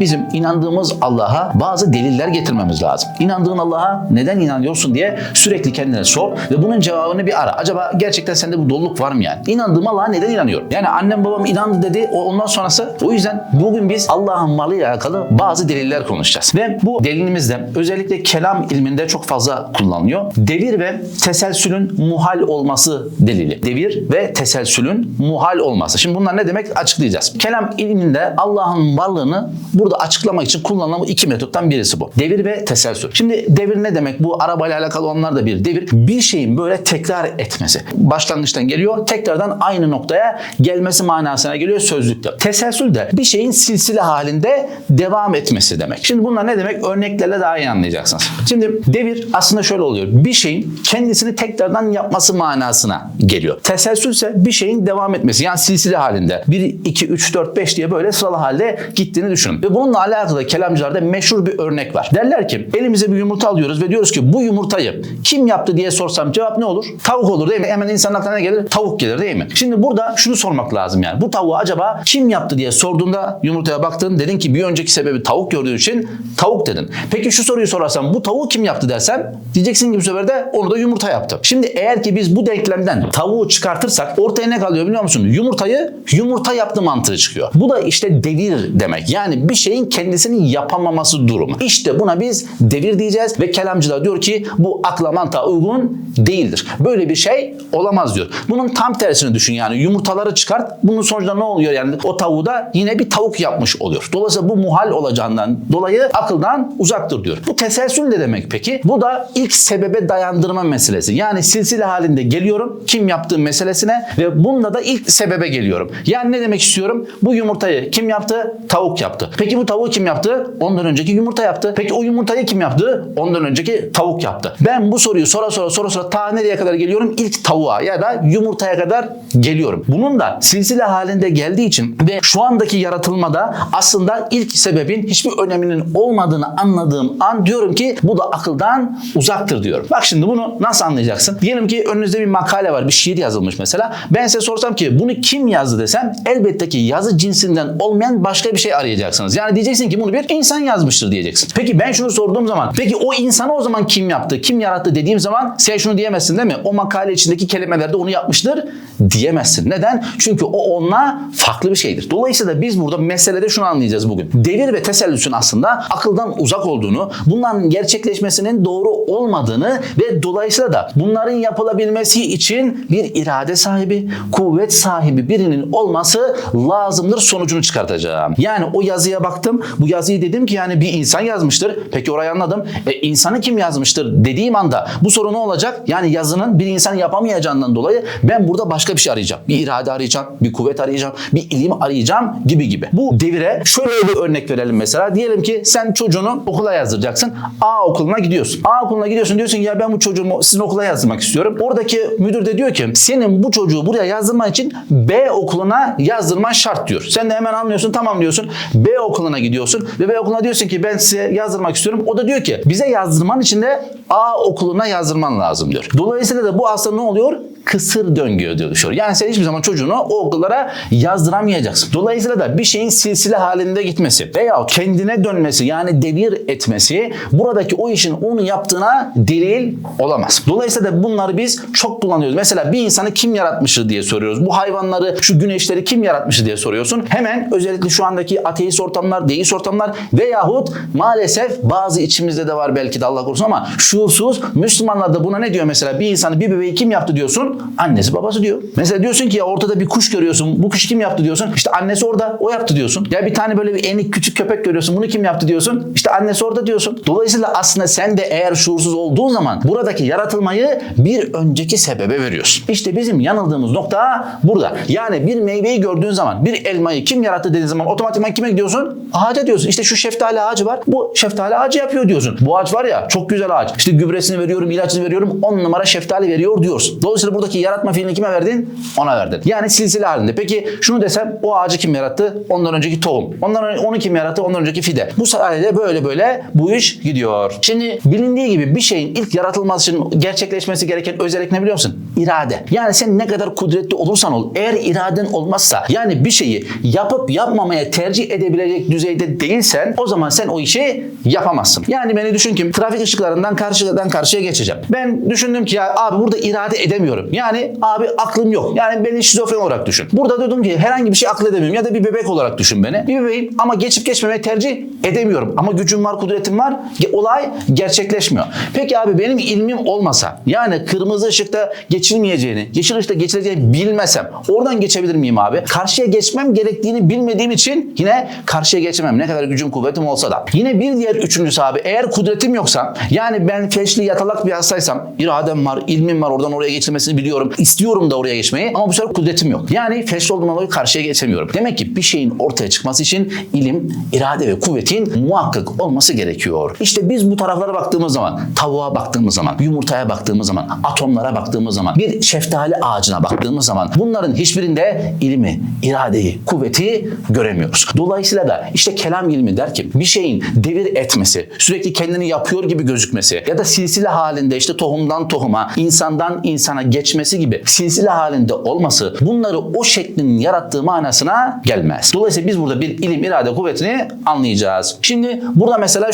Bizim inandığımız Allah'a bazı deliller getirmemiz lazım. İnandığın Allah'a neden inanıyorsun diye sürekli kendine sor ve bunun cevabını bir ara. Acaba gerçekten sende bu doluluk var mı yani? İnandığım Allah'a neden inanıyorum? Yani annem babam inandı dedi o ondan sonrası. O yüzden bugün biz Allah'ın varlığıyla alakalı bazı deliller konuşacağız. Ve bu delilimizde özellikle kelam ilminde çok fazla kullanılıyor. Devir ve teselsülün muhal olması delili. Devir ve teselsülün muhal olması. Şimdi bunlar ne demek açıklayacağız. Kelam ilminde Allah'ın varlığını burada açıklamak için kullanılan iki metottan birisi bu. Devir ve teselsül. Şimdi devir ne demek? Bu arabayla alakalı onlar da bir devir. Bir şeyin böyle tekrar etmesi. Başlangıçtan geliyor, tekrardan aynı noktaya gelmesi manasına geliyor sözlükte. Teselsül de bir şeyin silsile halinde devam etmesi demek. Şimdi bunlar ne demek? Örneklerle daha iyi anlayacaksınız. Şimdi devir aslında şöyle oluyor. Bir şeyin kendisini tekrardan yapması manasına geliyor. Teselsül ise bir şeyin devam etmesi. Yani silsile halinde. 1, 2, 3, 4, 5 diye böyle sıralı halde gittiğini düşünün. Ve bununla alakalı kelamcılarda meşhur bir örnek var. Derler ki elimize bir yumurta alıyoruz ve diyoruz ki bu yumurtayı kim yaptı diye sorsam cevap ne olur? Tavuk olur değil mi? Hemen insanın aklına ne gelir? Tavuk gelir değil mi? Şimdi burada şunu sormak lazım yani. Bu tavuğu acaba kim yaptı diye sorduğunda yumurtaya baktın dedin ki bir önceki sebebi tavuk gördüğün için tavuk dedin. Peki şu soruyu sorarsam bu tavuğu kim yaptı dersem diyeceksin ki bu sefer de onu da yumurta yaptı. Şimdi eğer ki biz bu denklemden tavuğu çıkartırsak ortaya ne kalıyor biliyor musun? Yumurtayı yumurta yaptı mantığı çıkıyor. Bu da işte devir demek. Yani bir şeyin kendisini yapamaması durumu. İşte buna biz devir diyeceğiz ve kelamcılar diyor ki bu akla mantığa uygun değildir. Böyle bir şey olamaz diyor. Bunun tam tersini düşün yani yumurtaları çıkart. Bunun sonucunda ne oluyor yani o tavuğu da yine bir tavuk yapmış oluyor. Dolayısıyla bu muhal olacağından dolayı akıldan uzaktır diyor. Bu teselsül ne demek peki? Bu da ilk sebebe dayandırma meselesi. Yani silsile halinde geliyorum kim yaptığı meselesine ve bununla da ilk sebebe geliyorum. Yani ne demek istiyorum? Bu yumurtayı kim yaptı? Tavuk yaptı. Peki bu tavuğu kim yaptı? Ondan önceki yumurta yaptı. Peki o yumurtayı kim yaptı? Ondan önceki tavuk yaptı. Ben bu soruyu sonra sonra sonra sonra ta nereye kadar geliyorum? İlk tavuğa ya da yumurtaya kadar geliyorum. Bunun da silsile halinde geldiği için ve şu andaki yaratılmada aslında ilk sebebin hiçbir öneminin olmadığını anladığım an diyorum ki bu da akıldan uzaktır diyorum. Bak şimdi bunu nasıl anlayacaksın? Diyelim ki önünüzde bir makale var, bir şiir yazılmış mesela. Ben size sorsam ki bunu kim yazdı desem elbette ki yazı cinsinden olmayan başka bir şey arayacaksınız. Yani diyeceksin ki bunu bir insan yazmıştır diyeceksin. Peki ben şunu sorduğum zaman peki o insanı o zaman kim yaptı, kim yarattı dediğim zaman sen şunu diyemezsin değil mi? O makale içindeki kelimelerde onu yapmıştır diyemezsin. Neden? Çünkü o onunla farklı bir şeydir. Dolayısıyla biz burada meselede şunu anlayacağız bugün. Devir ve tesellüsün aslında akıldan uzak olduğunu, bunların gerçekleşmesinin doğru olmadığını ve dolayısıyla da bunların yapılabilmesi için bir irade sahibi, kuvvet sahibi birinin olması lazımdır sonucunu çıkartacağım. Yani o yazıya baktım. Bu yazıyı dedim ki yani bir insan yazmıştır. Peki orayı anladım. E, insanı kim yazmıştır dediğim anda bu soru ne olacak? Yani yazının bir insan yapamayacağından dolayı ben burada başka bir şey arayacağım. Bir irade arayacağım, bir kuvvet arayacağım, bir ilim arayacağım gibi gibi. Bu devire şöyle bir örnek verelim mesela. Diyelim ki sen çocuğunu okula yazdıracaksın. A okuluna gidiyorsun. A okuluna gidiyorsun diyorsun ya ben bu çocuğumu sizin okula yazdırmak istiyorum. Oradaki müdür de diyor ki senin bu çocuğu buraya yazdırman için B okuluna yazdırman şart diyor. Sen de hemen anlıyorsun tamam diyorsun. B okuluna gidiyorsun ve B okuluna diyorsun ki ben size yazdırmak istiyorum. O da diyor ki bize yazdırman için de A okuluna yazdırman lazım diyor. Dolayısıyla da bu aslında ne oluyor? Kısır döngüye dönüşüyor. Yani sen hiçbir zaman çocuğunu o okullara yazdıramayacaksın. Dolayısıyla da bir şeyin silsile halinde gitmesi veya kendine dönmesi yani devir etmesi buradaki o işin onu yaptığına delil olamaz. Dolayısıyla da bunları biz çok kullanıyoruz. Mesela bir insanı kim yaratmıştır diye soruyoruz. Bu hayvanları, şu güneşleri kim yaratmıştır diye soruyorsun. Hemen özellikle şu andaki ateist ortamlar, deist ortamlar veyahut maalesef bazı içimizde de var belki de Allah korusun ama şuursuz Müslümanlar da buna ne diyor mesela? Bir insanı, bir bebeği kim yaptı diyorsun? Annesi babası diyor. Mesela diyorsun ki ya ortada bir kuş görüyorsun. Bu kuşu kim yaptı diyorsun? İşte annesi orada. O yaptı diyorsun. Ya bir tane böyle bir enik küçük köpek görüyorsun. Bunu kim yaptı diyorsun? İşte annesi orada diyorsun. Dolayısıyla aslında sen de eğer şuursuz olduğun zaman buradaki yaratılmayı bir önceki sebebe veriyorsun. İşte bizim yanıldığımız nokta burada. Yani bir meyveyi gördüğün zaman bir elmayı kim yarattı dediğin zaman otomatikman kime gidiyorsun? Ağaca diyorsun. İşte şu şeftali ağacı var. Bu şeftali ağacı yapıyor diyorsun. Bu ağaç var ya çok güzel ağaç. İşte gübresini veriyorum, ilacını veriyorum. 10 numara şeftali veriyor diyorsun. Dolayısıyla buradaki yaratma fiilini kime verdin? Ona verdin. Yani silsile halinde. Peki şunu desem o ağacı kim yarattı? Ondan önceki tohum. Ondan onu kim yarattı? Ondan önceki fide. Bu sayede böyle böyle bu iş gidiyor. Şimdi bilindiği gibi bir şeyin ilk yaratılması için gerçekleşmesi gereken özellik ne biliyor musun? irade. Yani sen ne kadar kudretli olursan ol eğer iraden olmazsa yani bir şeyi yapıp yapmamaya tercih edebilecek düzeyde değilsen o zaman sen o işi yapamazsın. Yani beni düşün ki trafik ışıklarından karşıdan karşıya geçeceğim. Ben düşündüm ki ya abi burada irade edemiyorum. Yani abi aklım yok. Yani beni şizofren olarak düşün. Burada dedim ki herhangi bir şey akıl edemiyorum ya da bir bebek olarak düşün beni. Bir bebeğim ama geçip geçmemeyi tercih edemiyorum. Ama gücüm var, kudretim var. Olay gerçekleşmiyor. Peki abi benim ilmim olmasa yani kırmızı ışıkta geçilmeyeceğini, yeşil ışıkta geçileceğini bilmesem oradan geçebilir miyim abi? Karşıya geçmem gerektiğini bilmediğim için yine karşıya geçemem. Ne kadar gücüm kuvvetim olsa da. Yine bir diğer üçüncüsü abi eğer kudretim yoksa yani ben feşli yatalak bir hastaysam iradem var, ilmim var oradan oraya geçilmesini biliyorum. istiyorum da oraya geçmeyi ama bu sefer kudretim yok. Yani feşli olduğumdan dolayı karşıya geçemiyorum. Demek ki bir şeyin ortaya çıkması için ilim, irade ve kuvvetin muhakkak olması gerekiyor. İşte biz bu taraflara baktığımız zaman, tavuğa baktığımız zaman, yumurtaya baktığımız zaman, atomlara baktığımız zaman, bir şeftali ağacına baktığımız zaman bunların hiçbirinde ilmi, iradeyi, kuvveti göremiyoruz. Dolayısıyla da işte kelam ilmi der ki bir şeyin devir etmesi, sürekli kendini yapıyor gibi gözükmesi ya da silsile halinde işte tohumdan tohuma, insandan insana geçmesi gibi silsile halinde olması bunları o şeklin yarattığı manasına gelmez. Dolayısıyla biz burada bir ilim, irade kuvvetini anlayacağız. Şimdi burada mesela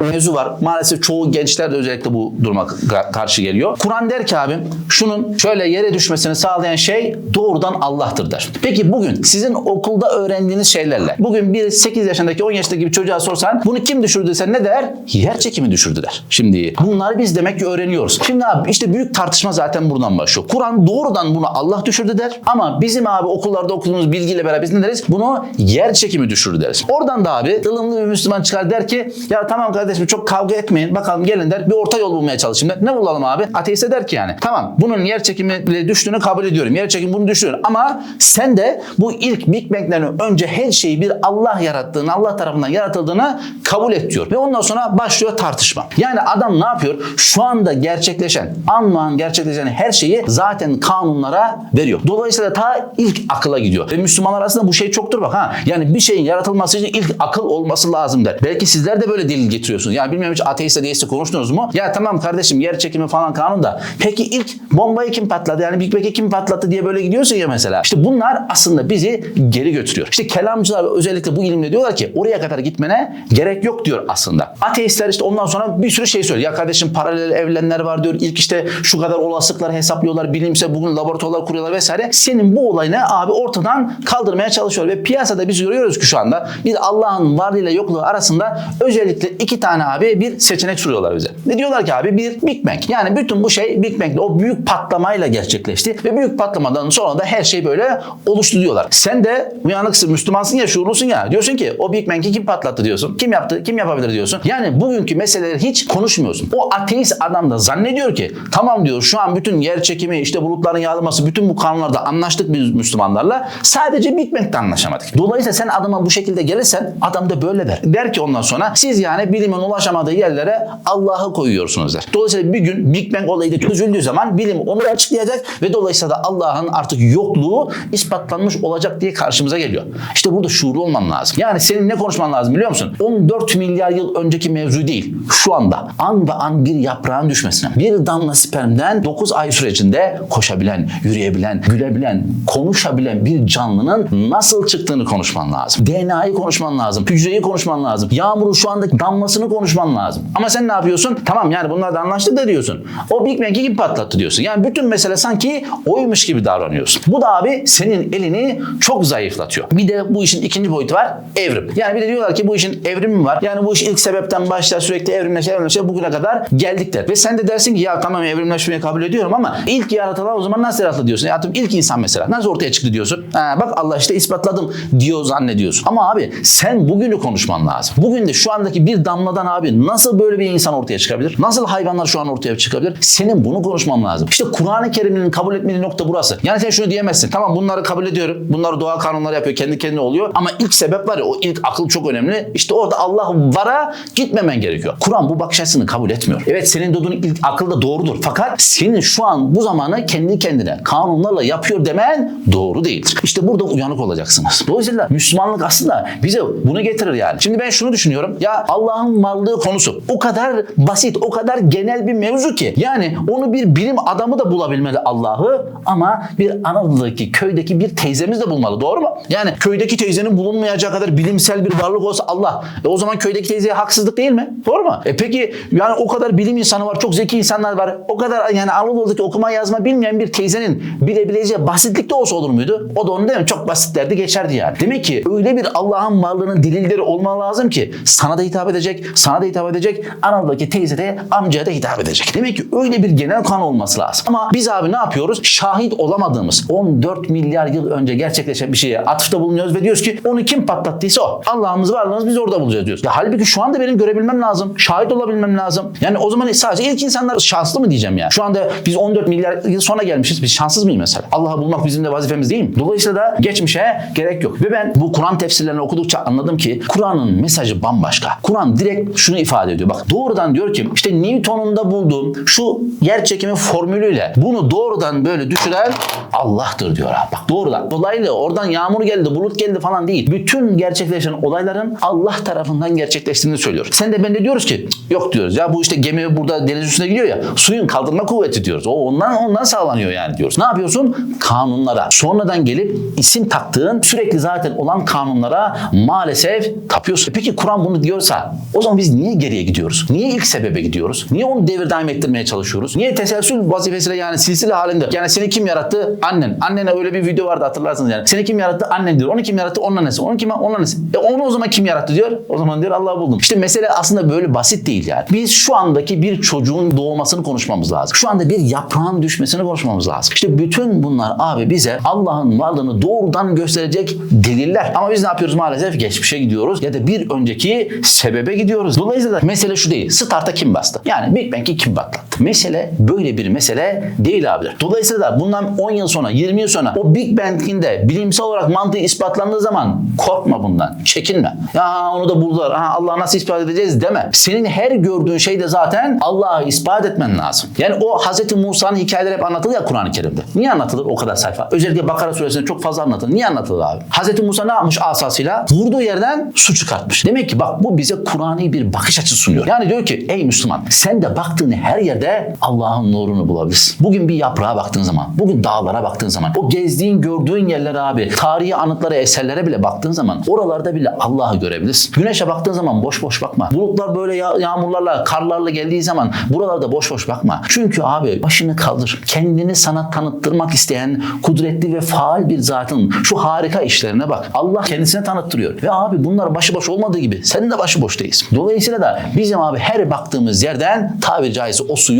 bir mevzu var. Maalesef çoğu gençler de özellikle bu duruma ka- karşı geliyor. Kur'an der ki abi şunun şöyle yere düşmesini sağlayan şey doğrudan Allah'tır der. Peki bugün sizin okulda öğrendiğiniz şeylerle bugün bir 8 yaşındaki 10 yaşındaki bir çocuğa sorsan bunu kim düşürdü desen ne der? Yer çekimi düşürdü der. Şimdi bunları biz demek ki öğreniyoruz. Şimdi abi işte büyük tartışma zaten buradan başlıyor. Kur'an doğrudan bunu Allah düşürdü der ama bizim abi okullarda okuduğumuz bilgiyle beraber biz ne deriz? Bunu yer çekimi düşürdü deriz. Oradan da abi ılımlı bir Müslüman çıkar der ki ya tamam kardeşim çok kavga etmeyin bakalım gelin der bir orta yol bulmaya çalışayım der. Ne bulalım abi? Ateist der ki yani tamam bunun yer çekimiyle düştüğünü kabul ediyorum. Yer çekimi bunu düşürüyor ama sen de bu ilk Big Bang'den önce her şeyi bir Allah yarattığını, Allah tarafından yaratıldığını kabul et diyor. Ve ondan sonra başlıyor tartışma. Yani adam ne yapıyor? Şu anda gerçekleşen, an an gerçekleşen her şeyi zaten kanunlara veriyor. Dolayısıyla ta ilk akıla gidiyor. Ve Müslümanlar arasında bu şey çoktur bak ha. Yani bir şeyin yaratılması için ilk akıl olması lazım der. Belki sizler de böyle delil getiriyorsunuz. Yani bilmiyorum hiç ateistle deiste konuştunuz mu? Ya tamam kardeşim yer çekimi falan kanun da. Peki ilk bombayı kim patladı? Yani Big Bang'i kim patlattı diye böyle gidiyorsun ya mesela. İşte bunlar aslında bizi geri götürüyor. İşte kelamcılar özellikle bu ilimle diyorlar ki oraya kadar gitmene gerek yok diyor aslında. Ateistler işte ondan sonra bir sürü şey söylüyor. Ya kardeşim paralel evrenler var diyor. İlk işte şu kadar olasılıkları hesaplıyorlar. Bilimse bugün laboratuvarlar kuruyorlar vesaire. Senin bu olayını abi ortadan kaldırmaya çalışıyor ve piyasada biz görüyoruz ki şu anda bir Allah'ın varlığıyla yokluğu arasında özellikle iki tane abi bir seçenek sunuyorlar bize. Ne diyorlar ki abi bir Big Bang. Yani bütün bu şey Big Bang'le o büyük patlamayla gerçekleşti ve büyük patlamadan sonra da her şey böyle oluştu diyorlar. Sen de uyanıksın, Müslümansın ya, şuurlusun ya. Diyorsun ki o Big Bang'i kim patlattı diyorsun. Kim yaptı, kim yapabilir diyorsun. Yani bugünkü meseleleri hiç konuşmuyorsun. O ateist adam da zannediyor ki tamam diyor şu an bütün yer çekimi, işte bulutların yağılması, bütün bu kanunlarda anlaştık biz Müslümanlarla. Sadece Big Bang'de anlaşamadık. Dolayısıyla sen adama bu şekilde gelirsen adam da böyle der. Der ki ondan sonra siz yani bilimin ulaşamadığı yerlere Allah'ı koyuyorsunuz der. Dolayısıyla bir gün Big Bang olayı da çözüldüğü zaman bilim onu açıklayacak ve dolayısıyla da Allah'ın artık yokluğu ispatlanmış olacak diye karşımıza geliyor. İşte burada şuurlu olman lazım. Yani senin ne konuşman lazım biliyor musun? 14 milyar yıl önceki mevzu değil. Şu anda an ve an bir yaprağın düşmesine. Bir damla spermden 9 ay sürecinde koşabilen, yürüyebilen, gülebilen, konuşabilen bir canlının nasıl çıktığını konuşman lazım. DNA'yı konuşman lazım. Hücreyi konuşman lazım. Yağmurun şu andaki damlasını konuşman lazım. Ama sen ne yapıyorsun? Tamam yani bunlardan anlaştık da diyorsun. O Big Bang'i kim patlattı diyorsun. Yani bütün mesele sanki oymuş gibi davranıyorsun. Bu da abi senin elini çok zayıflatıyor. Bir de bu işin ikinci boyutu var. Evrim. Yani bir de diyorlar ki bu işin evrimi var. Yani bu iş ilk sebepten başlar sürekli evrimleşe evrimleşe bugüne kadar geldik der. Ve sen de dersin ki ya tamam evrimleşmeyi kabul ediyorum ama ilk yaratılan o zaman nasıl yaratıldı diyorsun. Ya ilk insan mesela nasıl ortaya çıktı diyorsun. Ha, bak Allah işte ispatladım diyor zannediyorsun. Ama abi sen bugünü konuşman lazım. Bugün de şu andaki bir damladan abi nasıl böyle bir insan ortaya çıkabilir? Nasıl hayvanlar şu an ortaya çıkabilir? Senin bunu konuşman lazım. İşte Kur'an-ı Kerim'in kabul etmediği nokta burası. Yani sen şunu diyemezsin. Tamam bunları kabul ediyorum. Bunları doğa kanunları yapıyor. Kendi kendine oluyor. Ama ilk sebep var ya o ilk akıl çok önemli. İşte orada Allah vara gitmemen gerekiyor. Kur'an bu bakış açısını kabul etmiyor. Evet senin dediğin ilk akıl da doğrudur. Fakat senin şu an bu zamanı kendi kendine kanunlarla yapıyor demen doğru değildir. İşte burada uyanık olacaksınız. Dolayısıyla Müslümanlık aslında bize bunu getirir yani. Şimdi ben şunu düşünüyorum. Ya Allah'ın varlığı konusu o kadar basit, o kadar genel bir mevzu ki. Yani onu bir bilim adamı da bulabilmeli Allah'ı ama bir Anadolu'daki köydeki bir teyzemiz de bulmalı. Doğru mu? Yani köydeki teyzenin bulunmayacağı kadar bilimsel bir varlık olsa Allah. E o zaman köydeki teyzeye haksızlık değil mi? Doğru mu? E peki yani o kadar bilim insanı var, çok zeki insanlar var. O kadar yani Anadolu'daki okuma yazma bilmeyen bir teyzenin bilebileceği basitlikte olsa olur muydu? O da onu değil mi? Çok basitlerdi geçerdi yani. Demek ki öyle bir Allah'ın varlığının delilleri olmalı lazım ki sana da hitap edecek, sana da hitap edecek, Anadolu'daki teyze de amcaya da hitap edecek. Demek ki öyle bir genel kan olması lazım. Ama biz abi ne yapıyoruz? Şahit olamadığımız 14 milyar yıl önce gerçekleşen bir şeye atıfta bulunuyoruz ve diyoruz ki onu kim patlattıysa o. Allah'ımız varlığımız biz orada bulacağız diyoruz. Ya halbuki şu anda benim görebilmem lazım. Şahit olabilmem lazım. Yani o zaman sadece ilk insanlar şanslı mı diyeceğim yani. Şu anda biz 14 milyar yıl sonra gelmişiz. Biz şanssız mıyız mesela? Allah'ı bulmak bizim de vazifemiz değil mi? Dolayısıyla da geçmişe gerek yok. Ve ben bu Kur'an tefsirlerini okudukça anladım ki Kur'an'ın mesajı bambaşka. Kur'an direkt şunu ifade ediyor. Bak doğrudan diyor ki işte Newton'un da bulduğum şu yer çekimi formülüyle bunu doğrudan böyle düşüren Allah'tır diyor abi. Bak doğrudan. Dolaylı oradan yağmur geldi, bulut geldi falan değil. Bütün gerçekleşen olayların Allah tarafından gerçekleştiğini söylüyor. Sen de ben de diyoruz ki "Cık, yok diyoruz ya bu işte gemi burada deniz üstüne gidiyor ya suyun kaldırma kuvveti diyoruz. O ondan ondan sağlanıyor yani diyoruz. Ne yapıyorsun? Kanunlara. Sonradan gelip isim taktığın sürekli zaten olan kanunlara maalesef tapıyorsun. Peki Kur'an bunu diyorsa o zaman biz niye geriye gidiyoruz? Niye ilk sebebe gidiyoruz? Niye onu devir daim ettirmeye çalışıyoruz? Niye teselsül vazifesiyle yani silsile halinde? Yani seni kim yarattı? Annen. Annene öyle bir video vardı hatırlarsınız yani. Seni kim yarattı? Annen diyor. Onu kim yarattı? Onun annesi. Onu kim? Onun annesi. E onu o zaman kim yarattı diyor. O zaman diyor Allah'ı buldum. İşte mesele aslında böyle basit değil yani. Biz şu andaki bir çocuğun doğmasını konuşmamız lazım. Şu anda bir yaprağın düşmesini konuşmamız lazım. İşte bütün bunlar abi bize Allah'ın varlığını doğrudan gösterecek deliller. Ama biz ne yapıyoruz maalesef? Geçmişe gidiyoruz ya da bir önceki sebebe gidiyoruz. Dolayısıyla mesele şu değil. Start'a kim bastı? Yani Big Bang'i kim patlattı? Mesele böyle bir mesele değil abiler. Dolayısıyla da bundan 10 yıl sonra, 20 yıl sonra o Big Bang'in de bilimsel olarak mantığı ispatlandığı zaman korkma bundan. Çekinme. Ya onu da buldular. Ha, Allah'ı nasıl ispat edeceğiz deme. Senin her gördüğün şey de zaten Allah'ı ispat etmen lazım. Yani o Hz. Musa'nın hikayeleri hep anlatılır ya Kur'an-ı Kerim'de. Niye anlatılır o kadar sayfa? Özellikle Bakara suresinde çok fazla anlatılır. Niye anlatılır abi? Hz. Musa ne yapmış asasıyla? Vurduğu yerden su çıkartmış. Demek ki bak bu bize Kur'an'i bir bakış açısı sunuyor. Yani diyor ki ey Müslüman sen de baktığın her yerde Allah'ın nurunu bulabilirsin. Bugün bir yaprağa baktığın zaman, bugün dağlara baktığın zaman, o gezdiğin, gördüğün yerlere abi, tarihi anıtlara, eserlere bile baktığın zaman oralarda bile Allah'ı görebilirsin. Güneşe baktığın zaman boş boş bakma. Bulutlar böyle ya- yağmurlarla, karlarla geldiği zaman buralarda boş boş bakma. Çünkü abi başını kaldır. Kendini sana tanıttırmak isteyen kudretli ve faal bir zatın şu harika işlerine bak. Allah kendisine tanıttırıyor. Ve abi bunlar başıboş olmadığı gibi sen de başıboş değilsin. Dolayısıyla da bizim abi her baktığımız yerden tabiri caizse o suyu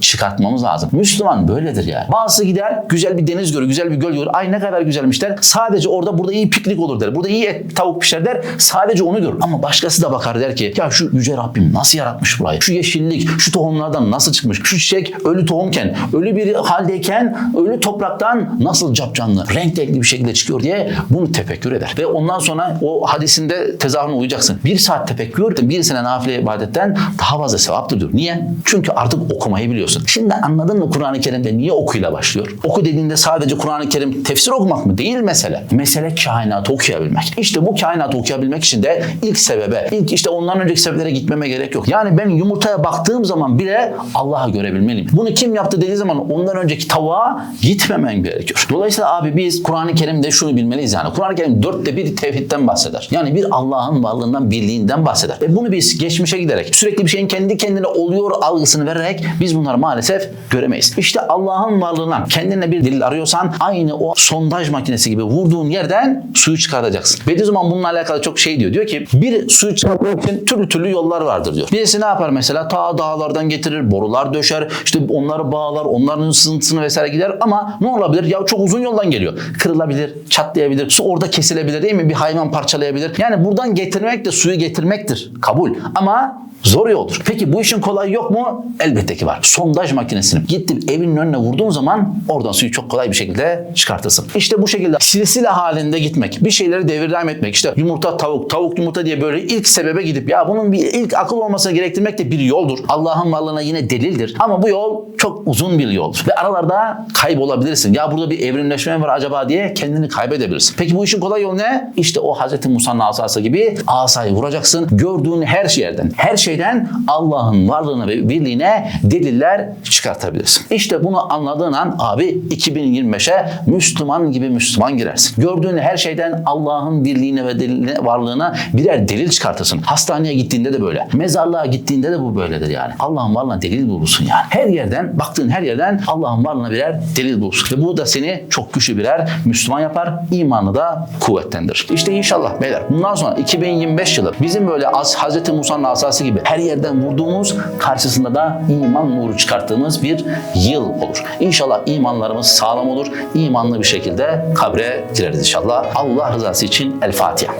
çıkartmamız lazım. Müslüman böyledir yani. Bazısı gider güzel bir deniz görür, güzel bir göl görür. Ay ne kadar güzelmiş der. Sadece orada burada iyi piknik olur der. Burada iyi et, tavuk pişer der. Sadece onu görür. Ama başkası da bakar der ki ya şu yüce Rabbim nasıl yaratmış burayı? Şu yeşillik, şu tohumlardan nasıl çıkmış? Şu çiçek ölü tohumken, ölü bir haldeyken, ölü topraktan nasıl capcanlı, renk renkli bir şekilde çıkıyor diye bunu tefekkür eder. Ve ondan sonra o hadisinde tezahürüne uyacaksın. Bir saat tefekkür, bir sene nafile ibadetten daha fazla sevaptır diyor. Niye? Çünkü artık okumayı biliyorsun. Şimdi anladın mı Kur'an-ı Kerim'de niye okuyla başlıyor? Oku dediğinde sadece Kur'an-ı Kerim tefsir okumak mı? Değil mesele. Mesele kainatı okuyabilmek. İşte bu kainatı okuyabilmek için de ilk sebebe, ilk işte ondan önceki sebeplere gitmeme gerek yok. Yani ben yumurtaya baktığım zaman bile Allah'ı görebilmeliyim. Bunu kim yaptı dediği zaman ondan önceki tavuğa gitmemen gerekiyor. Dolayısıyla abi biz Kur'an-ı Kerim'de şunu bilmeliyiz yani. Kur'an-ı Kerim dörtte bir tevhidden bahseder. Yani bir Allah'ın varlığından, birliğinden bahseder. Ve bunu biz geçmişe giderek, sürekli bir şeyin kendi kendine oluyor algısını vererek biz bunları maalesef göremeyiz. İşte Allah'ın varlığına kendine bir delil arıyorsan aynı o sondaj makinesi gibi vurduğun yerden suyu çıkartacaksın. Bediüzzaman bununla alakalı çok şey diyor. Diyor ki bir suyu çıkartmak için türlü türlü yollar vardır diyor. Birisi ne yapar mesela? Ta dağlardan getirir, borular döşer, işte onları bağlar, onların sızıntısını vesaire gider ama ne olabilir? Ya çok uzun yoldan geliyor. Kırılabilir, çatlayabilir, su orada kesilebilir değil mi? Bir hayvan parçalayabilir. Yani buradan getirmek de suyu getirmektir. Kabul. Ama Zor yoldur. Peki bu işin kolayı yok mu? Elbette ki var. Sondaj makinesini gittin evinin önüne vurduğun zaman oradan suyu çok kolay bir şekilde çıkartırsın. İşte bu şekilde silsile halinde gitmek. Bir şeyleri devirden etmek. İşte yumurta tavuk, tavuk yumurta diye böyle ilk sebebe gidip ya bunun bir ilk akıl olmasını gerektirmek de bir yoldur. Allah'ın varlığına yine delildir. Ama bu yol çok uzun bir yoldur. Ve aralarda kaybolabilirsin. Ya burada bir evrimleşme var acaba diye kendini kaybedebilirsin. Peki bu işin kolay yolu ne? İşte o Hz. Musa'nın asası gibi asayı vuracaksın. Gördüğün her şeyden, her şeyden Allah'ın varlığına ve birliğine deliller çıkartabilirsin. İşte bunu anladığın an abi 2025'e Müslüman gibi Müslüman girersin. Gördüğün her şeyden Allah'ın birliğine ve deliline, varlığına birer delil çıkartırsın. Hastaneye gittiğinde de böyle. Mezarlığa gittiğinde de bu böyledir yani. Allah'ın varlığına delil bulursun yani. Her yerden, baktığın her yerden Allah'ın varlığına birer delil bulursun. Ve bu da seni çok güçlü birer Müslüman yapar. imanı da kuvvetlendirir. İşte inşallah beyler bundan sonra 2025 yılı bizim böyle az Hz. Musa'nın asası gibi her yerden vurduğumuz karşısında da iman nuru çıkarttığımız bir yıl olur. İnşallah imanlarımız sağlam olur. imanlı bir şekilde kabre gireriz inşallah. Allah rızası için El Fatiha.